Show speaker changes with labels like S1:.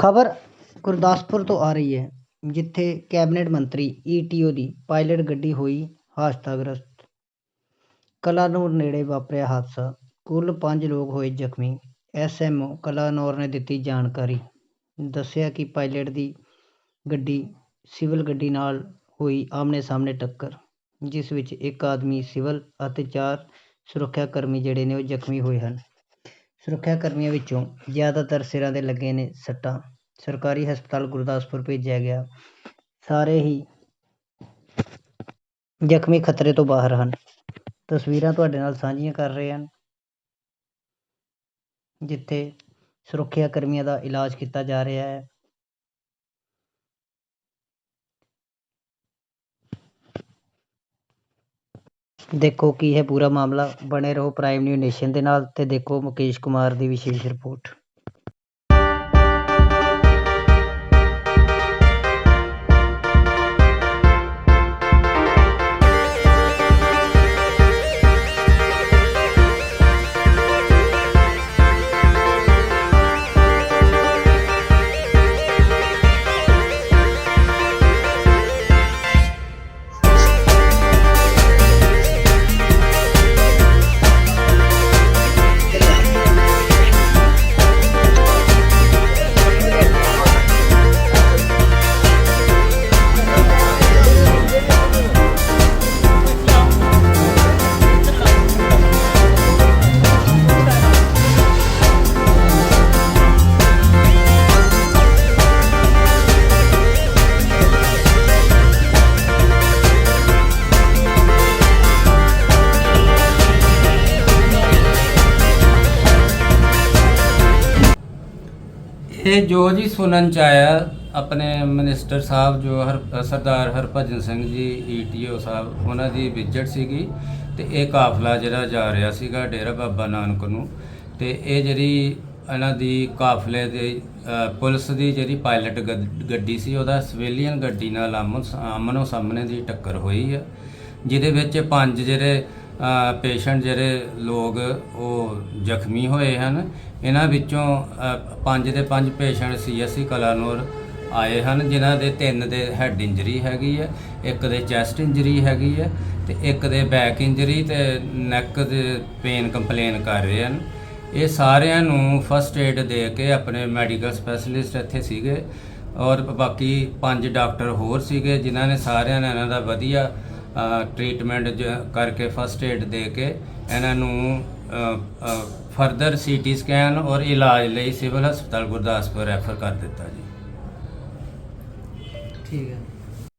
S1: ਖਬਰ ਗੁਰਦਾਸਪੁਰ ਤੋਂ ਆ ਰਹੀ ਹੈ, ਜਿੱਥੇ ਕੈਬਨਿਟ ਮੰਤਰੀ ਈਟੀਓ ਦੀ ਪਾਇਲਟ ਗੱਡੀ ਹੋਈ ਹਾਦਸਾਗ੍ਰਸਤ ਕਲਾਨੌਰ ਨੇੜੇ ਵਾਪਰਿਆ ਹਾਦਸਾ। ਕੁੱਲ ਪੰਜ ਲੋਕ ਹੋਏ ਜ਼ਖਮੀ। ਐਸਐਮਓ ਕਲਾਨੌਰ ਨੇ ਦਿੱਤੀ ਜਾਣਕਾਰੀ। ਦੱਸਿਆ ਕਿ ਪਾਇਲਟ ਦੀ ਗੱਡੀ, ਸਿਵਲ ਗੱਡੀ ਨਾਲ ਹੋਈ ਆਮਣੇ ਸਾਹਮਣੇ ਟੱਕਰ, ਜਿਸ ਵਿੱਚ ਇੱਕ ਆਦਮੀ ਸਿਵਲ ਅਤੇ ਚਾਰ ਸੁਰੱਖਿਆ ਕਰਮੀ ਜਿਹੜੇ ਨੇ ਉਹ ਜ਼ਖਮੀ ਹੋਏ ਹਨ। ਸੁਰੱਖਿਆ ਕਰਮੀਆਂ ਵਿੱਚੋਂ ਜ਼ਿਆਦਾਤਰ ਸਿਰਾਂ ਦੇ ਲੱਗੇ ਨੇ ਸੱਟਾਂ। ਸਰਕਾਰੀ ਹਸਪਤਾਲ ਗੁਰਦਾਸਪੁਰ ਭੇਜਿਆ ਗਿਆ। ਸਾਰੇ ਹੀ ਜ਼ਖਮੀ ਖਤਰੇ ਤੋਂ ਬਾਹਰ ਹਨ। ਤਸਵੀਰਾਂ ਤੁਹਾਡੇ ਨਾਲ ਸਾਂਝੀਆਂ ਕਰ ਰਹੇ ਹਨ, ਜਿੱਥੇ ਸੁਰੱਖਿਆ ਕਰਮੀਆਂ ਦਾ ਇਲਾਜ ਕੀਤਾ ਜਾ ਰਿਹਾ ਹੈ। ਦੇਖੋ ਕੀ ਹੈ ਪੂਰਾ ਮਾਮਲਾ। ਬਣੇ ਰਹੋ ਪ੍ਰਾਈਮ ਨਿਊ ਨੇਸ਼ਨ ਦੇ ਨਾਲ ਅਤੇ ਦੇਖੋ ਮੁਕੇਸ਼ ਕੁਮਾਰ ਦੀ ਵਿਸ਼ੇਸ਼ ਰਿਪੋਰਟ।
S2: ਇਹ ਜੋ ਜੀ ਸੁਣਨ ਚ ਆਇਆ, ਆਪਣੇ ਮਿਨਿਸਟਰ ਸਾਹਿਬ ਜੋ ਹਰ, ਸਰਦਾਰ ਹਰਭਜਨ ਸਿੰਘ ਜੀ ਈਟੀਓ ਸਾਹਿਬ, ਉਹਨਾਂ ਦੀ ਵਿਜ਼ਿਟ ਸੀਗੀ ਤੇ ਇਹ ਕਾਫਲਾ ਜਿਹੜਾ ਜਾ ਰਿਹਾ ਸੀਗਾ ਡੇਰਾ ਬਾਬਾ ਨਾਨਕ ਨੂੰ ਤੇ ਇਹ ਜਿਹੜੀ ਇਹਨਾਂ ਦੀ ਕਾਫਲੇ ਦੇ ਪੁਲਿਸ ਦੀ ਜਿਹੜੀ ਪਾਇਲਟ ਗੱਡ- ਗੱਡੀ ਸੀ, ਉਹਦਾ ਸਿਵਿਲੀਅਨ ਗੱਡੀ ਨਾਲ ਆਮੋ ਆਮਨੋ ਸਾਹਮਣੇ ਦੀ ਟੱਕਰ ਹੋਈ ਆ, ਜਿਹਦੇ ਵਿੱਚ ਪੰਜ ਜਿਹੜੇ ਪੇਸ਼ੈਂਟ ਜਿਹੜੇ ਲੋਕ ਉਹ ਜ਼ਖਮੀ ਹੋਏ ਹਨ, ਇਹਨਾਂ ਵਿੱਚੋਂ ਪੰਜ ਦੇ ਪੰਜ ਪੇਸ਼ੈਂਟ ਸੀਐਸਸੀ ਕਲਾਨੌਰ ਆਏ ਹਨ, ਜਿਨ੍ਹਾਂ ਦੇ ਤਿੰਨ ਦੇ ਹੈਡ ਇੰਜਰੀ ਹੈਗੀ ਹੈ, ਇੱਕ ਦੇ ਚੈਸਟ ਇੰਜਰੀ ਹੈਗੀ ਹੈ ਤੇ ਇੱਕ ਦੇ ਬੈਕ ਇੰਜਰੀ ਤੇ ਨੈਕ ਦੇ ਪੇਨ ਕੰਪਲੇਨ ਕਰ ਰਹੇ ਹਨ। ਇਹ ਸਾਰਿਆਂ ਨੂੰ ਫਸਟ ਏਡ ਦੇ ਕੇ ਆਪਣੇ ਮੈਡੀਕਲ ਸਪੈਸ਼ਲਿਸਟ ਇੱਥੇ ਸੀਗੇ ਔਰ ਬਾਕੀ ਪੰਜ ਡਾਕਟਰ ਹੋਰ ਸੀਗੇ, ਜਿਨ੍ਹਾਂ ਨੇ ਸਾਰਿਆਂ ਨੇ ਇਹਨਾਂ ਦਾ ਵਧੀਆ ਟ੍ਰੀਟਮੈਂਟ ਕਰਕੇ ਫਸਟ ਏਡ ਦੇ ਕੇ ਇਹਨਾਂ ਨੂੰ ਫਰਦਰ ਸੀਟੀ ਸਕੈਨ ਔਰ ਇਲਾਜ ਲਈ ਸਿਵਲ ਹਸਪਤਾਲ ਗੁਰਦਾਸਪੁਰ ਰੈਫਰ ਕਰ ਦਿੱਤਾ ਜੀ।
S1: ਠੀਕ ਹੈ।